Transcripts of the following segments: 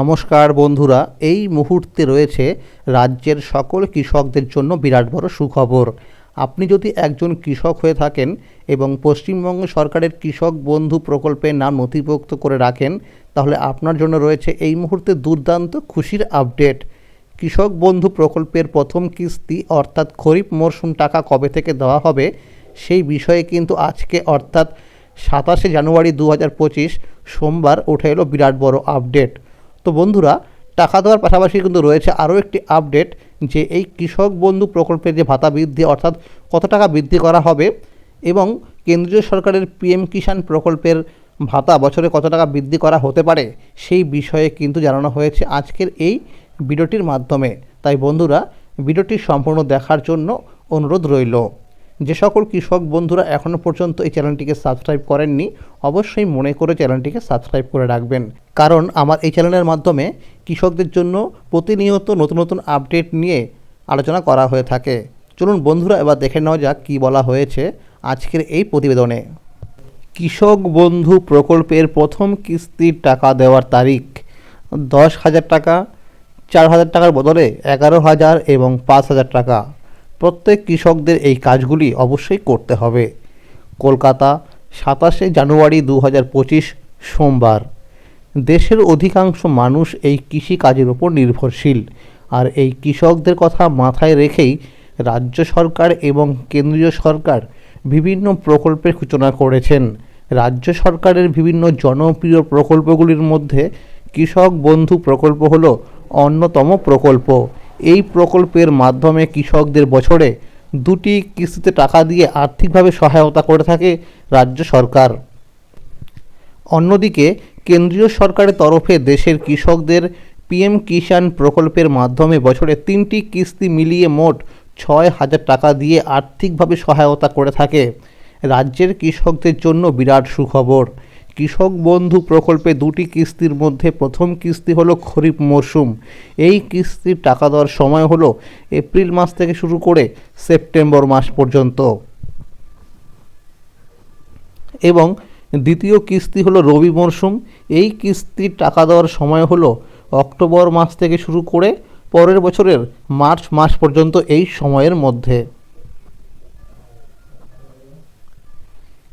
নমস্কার বন্ধুরা, এই মুহূর্তে রয়েছে রাজ্যের সকল কৃষকদের জন্য বিরাট বড় সুখবর। আপনি যদি একজন কৃষক হয়ে থাকেন এবং পশ্চিমবঙ্গ সরকারের কৃষক বন্ধু প্রকল্পের নাম নথিভুক্ত করে রাখেন, তাহলে আপনার জন্য রয়েছে এই মুহূর্তে দুর্দান্ত খুশির আপডেট। কৃষক বন্ধু প্রকল্পের প্রথম কিস্তি, অর্থাৎ খরিফ মরশুম টাকা কবে থেকে দেওয়া হবে, সেই বিষয়ে কিন্তু আজকে, অর্থাৎ সাতাশে জানুয়ারি দু হাজার পঁচিশ সোমবার, উঠে এলো বিরাট বড় আপডেট। তো বন্ধুরা, টাকা দেওয়ার পাশাপাশি কিন্তু রয়েছে আরও একটি আপডেট যে এই কৃষক বন্ধু প্রকল্পের যে ভাতা বৃদ্ধি অর্থাৎ কত টাকা বৃদ্ধি করা হবে এবং কেন্দ্রীয় সরকারের পিএম কিষাণ প্রকল্পের ভাতা বছরে কত টাকা বৃদ্ধি করা হতে পারে সেই বিষয়ে কিন্তু জানানো হয়েছে আজকের এই ভিডিওটির মাধ্যমে। তাই বন্ধুরা, ভিডিওটি সম্পূর্ণ দেখার জন্য অনুরোধ রইল। যে সকল কৃষক বন্ধুরা এখনও পর্যন্ত এই চ্যানেলটিকে সাবস্ক্রাইব করেননি, অবশ্যই মনে করে চ্যানেলটিকে সাবস্ক্রাইব করে রাখবেন। কারণ আমার এই চ্যানেলের মাধ্যমে কৃষকদের জন্য প্রতিনিয়ত নতুন নতুন আপডেট নিয়ে আলোচনা করা হয়ে থাকে। চলুন বন্ধুরা, এবার দেখে নেওয়া যাক কী বলা হয়েছে আজকের এই প্রতিবেদনে। কৃষক বন্ধু প্রকল্পের প্রথম কিস্তির টাকা দেওয়ার তারিখ, দশ হাজার টাকা, চার হাজার টাকার বদলে এগারো হাজার এবং পাঁচ হাজার টাকা। প্রত্যেক কৃষকদের এই কাজগুলি অবশ্যই করতে হবে। কলকাতা, সাতাশে জানুয়ারি দু হাজার পঁচিশ, সোমবার। দেশের অধিকাংশ মানুষ এই কৃষি কাজের উপর নির্ভরশীল। আর এই কৃষকদের কথা মাথায় রেখেই রাজ্য সরকার এবং কেন্দ্রীয় সরকার বিভিন্ন প্রকল্পের সূচনা করেছেন। রাজ্য সরকারের বিভিন্ন জনপ্রিয় প্রকল্পগুলির মধ্যে কৃষক বন্ধু প্রকল্প হলো অন্যতম প্রকল্প। এই প্রকল্পের মাধ্যমে কৃষকদের বছরে দুটি কিস্তিতে টাকা দিয়ে আর্থিকভাবে সহায়তা করে থাকে রাজ্য সরকার। অন্যদিকে, কেন্দ্রীয় সরকারের তরফে দেশের কৃষকদের পিএম কিষাণ প্রকল্পের মাধ্যমে বছরে তিনটি কিস্তি মিলিয়ে মোট ছয় হাজার টাকা দিয়ে আর্থিকভাবে সহায়তা করে থাকে। রাজ্যের কৃষকদের জন্য বিরাট সুখবর। কৃষক বন্ধু প্রকল্পে দুটি কিস্তির মধ্যে প্রথম কিস্তি হলো খরিফ মরশুম এই কিস্তির টাকা দেওয়ার সময় হলো এপ্রিল মাস থেকে শুরু করে সেপ্টেম্বর মাস পর্যন্ত। এবং দ্বিতীয় কিস্তি হলো রবি মরশুম এই কিস্তির টাকা দেওয়ার সময় হলো অক্টোবর মাস থেকে শুরু করে পরের বছরের মার্চ মাস পর্যন্ত এই সময়ের মধ্যে।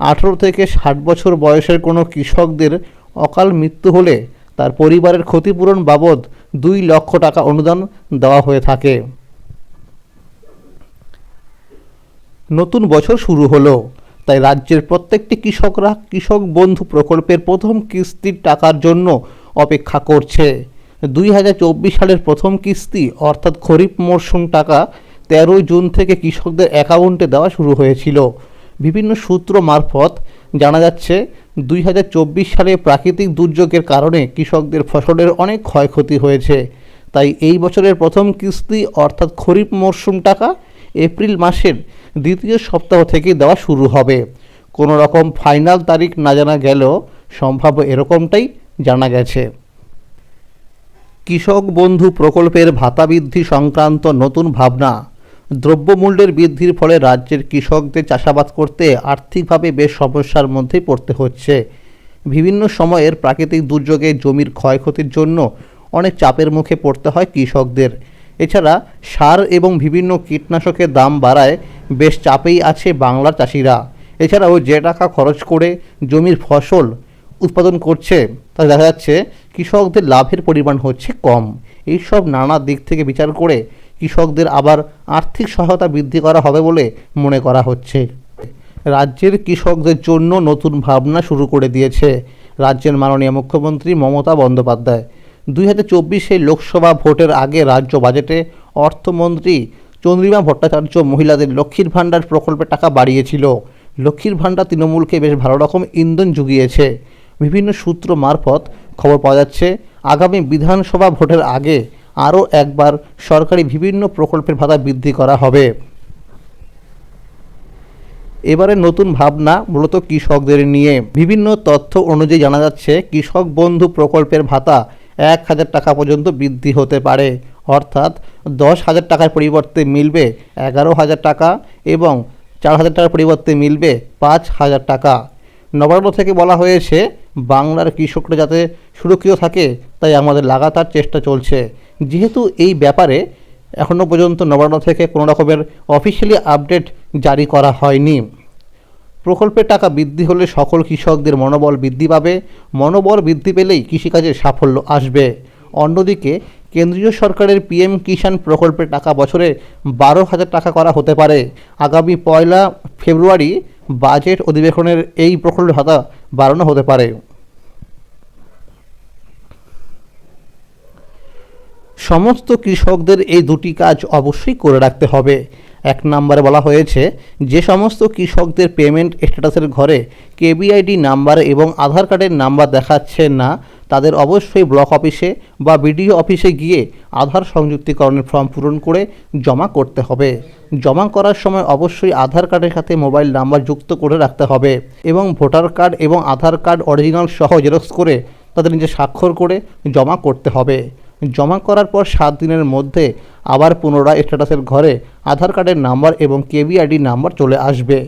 আঠেরো থেকে ষাট বছর বয়সের কোনো কৃষকদের অকাল মৃত্যু হলে তার পরিবারের ক্ষতিপূরণ বাবদ দুই লক্ষ টাকা অনুদান দেওয়া হয়ে থাকে। নতুন বছর শুরু হলো, তাই রাজ্যের প্রত্যেকটি কৃষকরা কৃষক বন্ধু প্রকল্পের প্রথম কিস্তির টাকার জন্য অপেক্ষা করছে। দুই হাজার চব্বিশ সালের প্রথম কিস্তি, অর্থাৎ খরিফ মরশুম টাকা, তেরোই জুন থেকে কৃষকদের অ্যাকাউন্টে দেওয়া শুরু হয়েছিল। বিভিন্ন সূত্র মারফত জানা যাচ্ছে, দুই হাজার চব্বিশ সালে প্রাকৃতিক দুর্যোগের কারণে কৃষকদের ফসলের অনেক ক্ষয়ক্ষতি হয়েছে। তাই এই বছরের প্রথম কিস্তি, অর্থাৎ খরিফ মরশুম টাকা, এপ্রিল মাসের দ্বিতীয় সপ্তাহ থেকে দেওয়া শুরু হবে। কোনো রকম ফাইনাল তারিখ না জানা গেলেও সম্ভাব্য এরকমটাই জানা গেছে। কৃষক বন্ধু প্রকল্পের ভাতা বৃদ্ধি সংক্রান্ত নতুন ভাবনা। দ্রব্যমূল্যের বৃদ্ধির ফলে রাজ্যের কৃষকদের চাষাবাদ করতে আর্থিকভাবে বেশ সমস্যার মধ্যে পড়তে হচ্ছে। বিভিন্ন সময়ের প্রাকৃতিক দুর্যোগে জমির ক্ষয়ক্ষতির জন্য অনেক চাপের মুখে পড়তে হয় কৃষকদের। এছাড়া সার এবং বিভিন্ন কীটনাশকের দাম বাড়ায় বেশ চাপেই আছে বাংলার চাষিরা। এছাড়াও যে টাকা খরচ করে জমির ফসল উৎপাদন করছে, তা দেখা যাচ্ছে কৃষকদের লাভের পরিমাণ হচ্ছে কম। এইসব নানা দিক থেকে বিচার করে কৃষকদের আবার আর্থিক সহায়তা বৃদ্ধি করা হবে বলে মনে করা হচ্ছে। রাজ্যের কৃষকদের জন্য নতুন ভাবনা শুরু করে দিয়েছে রাজ্যের মাননীয় মুখ্যমন্ত্রী মমতা বন্দ্যোপাধ্যায়। দুই হাজার চব্বিশে লোকসভা ভোটের আগে রাজ্য বাজেটে অর্থমন্ত্রী চন্দ্রিমা ভট্টাচার্য মহিলাদের লক্ষ্মীর ভাণ্ডার প্রকল্পের টাকা বাড়িয়েছিল। লক্ষ্মীর ভাণ্ডার তৃণমূলকে বেশ ভালো রকম ইন্ধন জুগিয়েছে। বিভিন্ন সূত্র মারফত খবর পাওয়া যাচ্ছে, আগামী বিধানসভা ভোটের আগে আরও একবার সরকারি বিভিন্ন প্রকল্পের ভাতা বৃদ্ধি করা হবে। এবারে নতুন ভাবনা মূলত কৃষকদের নিয়ে। বিভিন্ন তথ্য অনুযায়ী জানা যাচ্ছে, কৃষক বন্ধু প্রকল্পের ভাতা এক হাজার টাকা পর্যন্ত বৃদ্ধি হতে পারে। অর্থাৎ দশ হাজার টাকার পরিবর্তে মিলবে এগারো হাজার টাকা এবং চার হাজার টাকার পরিবর্তে মিলবে পাঁচ হাজার টাকা। নবান্ন থেকে বলা হয়েছে বাংলার কৃষকরা যাতে সুরক্ষিত থাকে, তাই আমাদের লাগাতার চেষ্টা চলছে। যেহেতু এই ব্যাপারে এখনও পর্যন্ত নবান্ন থেকে কোনো রকমের অফিসিয়ালি আপডেট জারি করা হয়নি। প্রকল্পের টাকা বৃদ্ধি হলে সকল কৃষকদের মনোবল বৃদ্ধি পাবে। মনোবল বৃদ্ধি পেলেই কৃষিকাজে সাফল্য আসবে। অন্যদিকে, কেন্দ্রীয় সরকারের পিএম কিষাণ প্রকল্পের টাকা বছরে বারো হাজার টাকা করা হতে পারে। আগামী পয়লা ফেব্রুয়ারি বাজেট অধিবেশনের এই প্রকল্প ভাতা বাড়ানো হতে পারে। সমস্ত কৃষকদের এই দুটি কাজ অবশ্যই করে রাখতে হবে। এক নম্বরে বলা হয়েছে, যে সমস্ত কৃষকদের পেমেন্ট স্ট্যাটাসের ঘরে কেবিআইডি নাম্বার এবং আধার কার্ডের নাম্বার দেখাচ্ছে না তাদের অবশ্যই ব্লক অফিসে বা বিডিও অফিসে গিয়ে আধার সংযুক্তিকরণের ফর্ম পূরণ করে জমা করতে হবে। জমা করার সময় অবশ্যই আধার কার্ডের সাথে মোবাইল নাম্বার যুক্ত করে রাখতে হবে এবং ভোটার কার্ড এবং আধার কার্ড অরিজিনাল সহ জেরক্স করে তাদের নিজে স্বাক্ষর করে জমা করতে হবে। জমা করার পর সাত দিনের মধ্যে আবার পুনরায় স্ট্যাটাসের ঘরে আধার কার্ডের নাম্বার এবং কেবিআইডি নাম্বার চলে আসবে।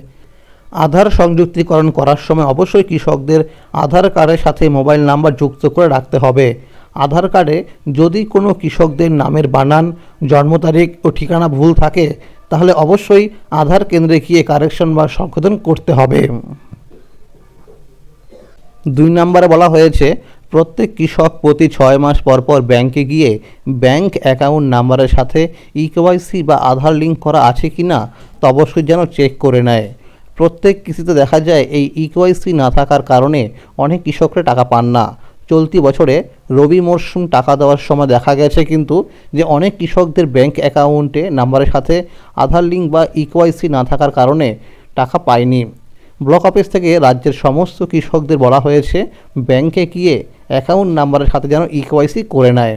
আধার সংযুক্তিকরণ করার সময় অবশ্যই কৃষকদের আধার কার্ডের সাথে মোবাইল নাম্বার যুক্ত করে রাখতে হবে। আধার কার্ডে যদি কোনো কৃষকদের নামের বানান, জন্ম তারিখ ও ঠিকানা ভুল থাকে, তাহলে অবশ্যই আধার কেন্দ্রে গিয়ে কারেকশন বা সংশোধন করতে হবে। দুই নম্বরে বলা হয়েছে, প্রত্যেক কৃষক প্রতি ছয় মাস পর পর ব্যাংকে গিয়ে ব্যাংক অ্যাকাউন্ট নাম্বারের সাথে ইকেওয়াইসি বা আধার লিঙ্ক করা আছে কি না তা অবশ্যই যেন চেক করে নেয়। প্রত্যেক কৃষিতে দেখা যায় এই ইকেওয়াইসি না থাকার কারণে অনেক কৃষকরা টাকা পান না। চলতি বছরে রবি মরশুম টাকা দেওয়ার সময় দেখা গেছে কিন্তু যে অনেক কৃষকদের ব্যাংক অ্যাকাউন্টে নাম্বারের সাথে আধার লিঙ্ক বা ইকোয়াইসি না থাকার কারণে টাকা পায়নি। ব্লক অফিস থেকে রাজ্যের সমস্ত কৃষকদের বলা হয়েছে, ব্যাংকে গিয়ে অ্যাকাউন্ট নাম্বারের সাথে যেন ইকেওয়াইসি করে নেয়।